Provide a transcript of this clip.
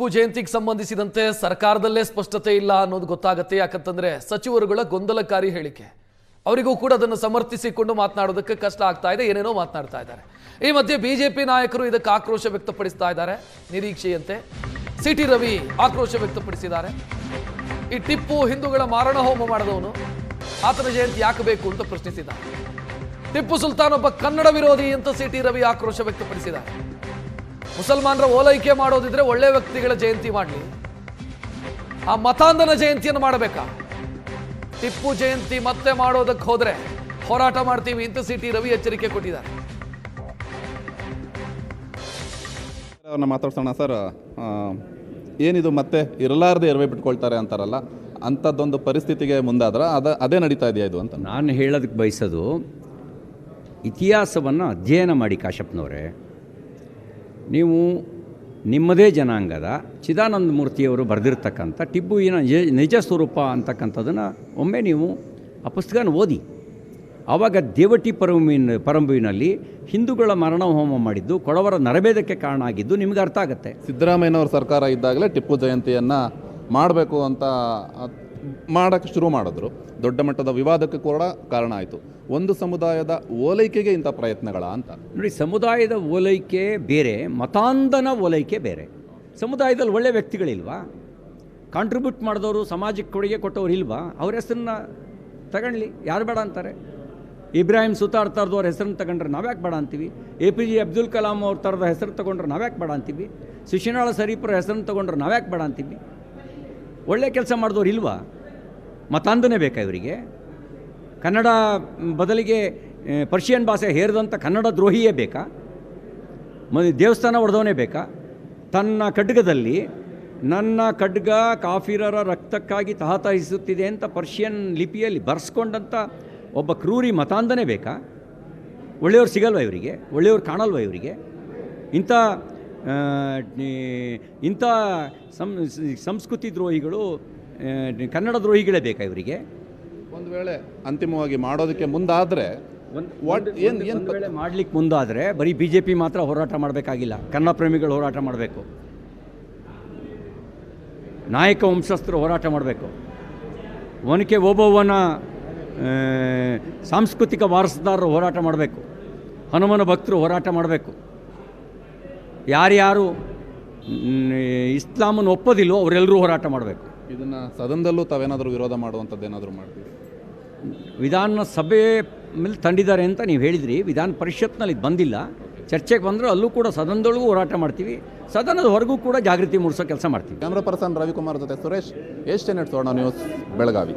ಟಿಪ್ಪು ಜಯಂತಿಗೆ ಸಂಬಂಧಿಸಿದಂತೆ ಸರ್ಕಾರದಲ್ಲೇ ಸ್ಪಷ್ಟತೆ ಇಲ್ಲ ಅನ್ನೋದು ಗೊತ್ತಾಗತ್ತೆ. ಯಾಕಂತಂದ್ರೆ ಸಚಿವರುಗಳ ಗೊಂದಲಕಾರಿ ಹೇಳಿಕೆ. ಅವರಿಗೂ ಕೂಡ ಅದನ್ನು ಸಮರ್ಥಿಸಿಕೊಂಡು ಮಾತನಾಡೋದಕ್ಕೆ ಕಷ್ಟ ಆಗ್ತಾ ಇದೆ, ಏನೇನೋ ಮಾತನಾಡ್ತಾ ಇದ್ದಾರೆ. ಈ ಮಧ್ಯೆ ಬಿಜೆಪಿ ನಾಯಕರು ಇದಕ್ಕೆ ಆಕ್ರೋಶ ವ್ಯಕ್ತಪಡಿಸ್ತಾ ಇದ್ದಾರೆ. ನಿರೀಕ್ಷೆಯಂತೆ ಸಿ ಟಿ ರವಿ ಆಕ್ರೋಶ ವ್ಯಕ್ತಪಡಿಸಿದ್ದಾರೆ. ಈ ಟಿಪ್ಪು ಹಿಂದೂಗಳ ಮಾರಣ ಹೋಮ ಮಾಡಿದವನು, ಆತನ ಜಯಂತಿ ಯಾಕೆ ಬೇಕು ಅಂತ ಪ್ರಶ್ನಿಸಿದ್ದಾರೆ. ಟಿಪ್ಪು ಸುಲ್ತಾನ್ ಒಬ್ಬ ಕನ್ನಡ ವಿರೋಧಿ ಅಂತ ಸಿ ಟಿ ರವಿ ಆಕ್ರೋಶ ವ್ಯಕ್ತಪಡಿಸಿದ್ದಾರೆ. ಮುಸಲ್ಮಾನರ ಓಲೈಕೆ ಮಾಡೋದಿದ್ರೆ ಒಳ್ಳೆ ವ್ಯಕ್ತಿಗಳ ಜಯಂತಿ ಮಾಡಲಿ. ಆ ಮತಾಂಧನ ಜಯಂತಿಯನ್ನು ಮಾಡಬೇಕಾ? ಟಿಪ್ಪು ಜಯಂತಿ ಮತ್ತೆ ಮಾಡೋದಕ್ಕೆ ಹೋದ್ರೆ ಹೋರಾಟ ಮಾಡ್ತೀವಿ ಇಂಥ ಸಿಟಿ ರವಿ ಎಚ್ಚರಿಕೆ ಕೊಟ್ಟಿದ್ದಾರೆ. ಅವ್ರನ್ನ ಮಾತಾಡ್ಸೋಣ ಸರ್ ಏನಿದು ಮತ್ತೆ ಇರಲಾರ್ದೆ ಎರವೆ ಬಿಟ್ಕೊಳ್ತಾರೆ ಅಂತಾರಲ್ಲ ಅಂಥದ್ದೊಂದು ಪರಿಸ್ಥಿತಿಗೆ ಮುಂದಾದ್ರೆ ಅದ ಅದೇ ನಡೀತಾ ಇದೆಯಾ ಇದು ಅಂತ? ನಾನು ಹೇಳೋದಕ್ಕೆ ಬಯಸೋದು ಇತಿಹಾಸವನ್ನು ಅಧ್ಯಯನ ಮಾಡಿ ಕಾಶಪ್ಪನವರೇ ನೀವು ನಿಮ್ಮದೇ ಜನಾಂಗದ ಚಿದಾನಂದ ಮೂರ್ತಿಯವರು ಬರೆದಿರ್ತಕ್ಕಂಥ ನಿಜ- ನಿಜ ಸ್ವರೂಪ ಅಂತಕ್ಕಂಥದ್ದನ್ನು ಒಮ್ಮೆ ನೀವು ಆ ಪುಸ್ತಕನ ಓದಿ. ಆವಾಗ ದೇವಟಿ ಪರಂಬಿನ ಪರಂಬುವಿನಲ್ಲಿ ಹಿಂದೂಗಳ ಮರಣ ಹೋಮ ಮಾಡಿದ್ದು ಕೊಡವರ ನರಭೇದಕ್ಕೆ ಕಾರಣ ಆಗಿದ್ದು ನಿಮಗೆ ಅರ್ಥ ಆಗುತ್ತೆ. ಸಿದ್ದರಾಮಯ್ಯನವ್ರ ಸರ್ಕಾರ ಇದ್ದಾಗಲೇ ಟಿಪ್ಪು ಜಯಂತಿಯನ್ನು ಮಾಡಬೇಕು ಅಂತ ಮಾಡೋಕ್ಕೆ ಶುರು ಮಾಡಿದ್ರು. ದೊಡ್ಡ ಮಟ್ಟದ ವಿವಾದಕ್ಕೆ ಕೂಡ ಕಾರಣ ಆಯಿತು. ಒಂದು ಸಮುದಾಯದ ಓಲೈಕೆಗೆ ಇಂಥ ಪ್ರಯತ್ನಗಳ ಅಂತ. ನೋಡಿ, ಸಮುದಾಯದ ಓಲೈಕೆ ಬೇರೆ, ಮತಾಂಧನ ಓಲೈಕೆ ಬೇರೆ. ಸಮುದಾಯದಲ್ಲಿ ಒಳ್ಳೆ ವ್ಯಕ್ತಿಗಳಿಲ್ವಾ? ಕಾಂಟ್ರಿಬ್ಯೂಟ್ ಮಾಡಿದವರು ಸಮಾಜಕ್ಕೆ ಕೊಡುಗೆ ಕೊಟ್ಟವ್ರು ಇಲ್ವಾ? ಅವ್ರ ಹೆಸರನ್ನ ತಗೊಳ್ಳಿ. ಯಾರು ಬೇಡ ಅಂತಾರೆ? ಇಬ್ರಾಹಿಂ ಸುತಾರ್ ಅವ್ರ ಹೆಸರನ್ನು ತಗೊಂಡ್ರೆ ನಾವ್ಯಾಕೆ ಬೇಡ ಅಂತೀವಿ? A P J Abdul Kalam ಅವ್ರ ಥರದ ಹೆಸರು ತಗೊಂಡ್ರೆ ನಾವ್ಯಾಕೆ ಬೇಡ ಅಂತೀವಿ? ಸುಶೀನಾಳ ಸರೀಪುರ ಹೆಸರನ್ನು ತಗೊಂಡ್ರೆ ನಾವ್ಯಾಕೆ ಬೇಡ ಅಂತೀವಿ? ಒಳ್ಳೆ ಕೆಲಸ ಮಾಡಿದವ್ರು ಇಲ್ವಾ? ಮತಾಂಧನೇ ಬೇಕಾ ಇವರಿಗೆ? ಕನ್ನಡ ಬದಲಿಗೆ ಪರ್ಷಿಯನ್ ಭಾಷೆ ಹೇರಿದಂಥ ಕನ್ನಡ ದ್ರೋಹಿಯೇ ಬೇಕಾ? ಮ, ದೇವಸ್ಥಾನ ಹೊಡೆದವನೇ ಬೇಕಾ? ತನ್ನ ಖಡ್ಗದಲ್ಲಿ, ನನ್ನ ಖಡ್ಗ ಕಾಫಿರರ ರಕ್ತಕ್ಕಾಗಿ ತಹತಹಿಸುತ್ತಿದೆ ಅಂತ ಪರ್ಷಿಯನ್ ಲಿಪಿಯಲ್ಲಿ ಬರೆಸ್ಕೊಂಡಂಥ ಒಬ್ಬ ಕ್ರೂರಿ ಮತಾಂಧನೇ ಬೇಕಾ? ಒಳ್ಳೆಯವ್ರು ಸಿಗಲ್ವ ಇವರಿಗೆ? ಒಳ್ಳೆಯವ್ರು ಕಾಣಲ್ವ ಇವರಿಗೆ? ಇಂಥ ಇಂಥ ಸಂ ಸಂಸ್ಕೃತಿ ದ್ರೋಹಿಗಳು ಕನ್ನಡ ದ್ರೋಹಿಗಳೇ ಬೇಕಾ ಇವರಿಗೆ? ಒಂದು ವೇಳೆ ಅಂತಿಮವಾಗಿ ಮಾಡೋದಕ್ಕೆ ಮುಂದಾದರೆ ವಾಟ್ ಏನು ಏನು ಒಂದು ವೇಳೆ ಮಾಡ್ಲಿಕ್ಕೆ ಮುಂದಾದರೆ ಬರೀ ಬಿ ಜೆ ಪಿ ಮಾತ್ರ ಹೋರಾಟ ಮಾಡಬೇಕಾಗಿಲ್ಲ. ಕನ್ನಡ ಪ್ರೇಮಿಗಳು ಹೋರಾಟ ಮಾಡಬೇಕು. ನಾಯಕ ವಂಶಸ್ಥರು ಹೋರಾಟ ಮಾಡಬೇಕು. ಒನಕೆ ಓಬವ್ವನ ಸಾಂಸ್ಕೃತಿಕ ವಾರಸದಾರರು ಹೋರಾಟ ಮಾಡಬೇಕು. ಹನುಮನ ಭಕ್ತರು ಹೋರಾಟ ಮಾಡಬೇಕು. ಯಾರ್ಯಾರು ಇಸ್ಲಾಮನ್ನು ಒಪ್ಪೋದಿಲ್ಲೋ ಅವರೆಲ್ಲರೂ ಹೋರಾಟ ಮಾಡಬೇಕು. ಇದನ್ನು ಸದನದಲ್ಲೂ ತಾವೇನಾದರೂ ವಿರೋಧ ಮಾಡುವಂಥದ್ದು ಏನಾದರೂ ಮಾಡ್ತೀವಿ ವಿಧಾನ ಸಭೆ ಮೇಲೆ ತಂದಿದ್ದಾರೆ ಅಂತ ನೀವು ಹೇಳಿದ್ರಿ. ವಿಧಾನ ಪರಿಷತ್ನಲ್ಲಿ ಇದು ಬಂದಿಲ್ಲ. ಚರ್ಚೆಗೆ ಬಂದರೆ ಅಲ್ಲೂ ಕೂಡ ಸದನದೊಳಗೂ ಹೋರಾಟ ಮಾಡ್ತೀವಿ. ಸದನದ ಹೊರಗೂ ಕೂಡ ಜಾಗೃತಿ ಮೂಡಿಸೋ ಕೆಲಸ ಮಾಡ್ತೀವಿ. ಕ್ಯಾಮ್ರಾ ಪರ್ಸನ್ ರವಿಕುಮಾರ್ ಜೊತೆ ಸುರೇಶ್ ಎಷ್ಟು ನೆಟ್ ನ್ಯೂಸ್ ಬೆಳಗಾವಿ.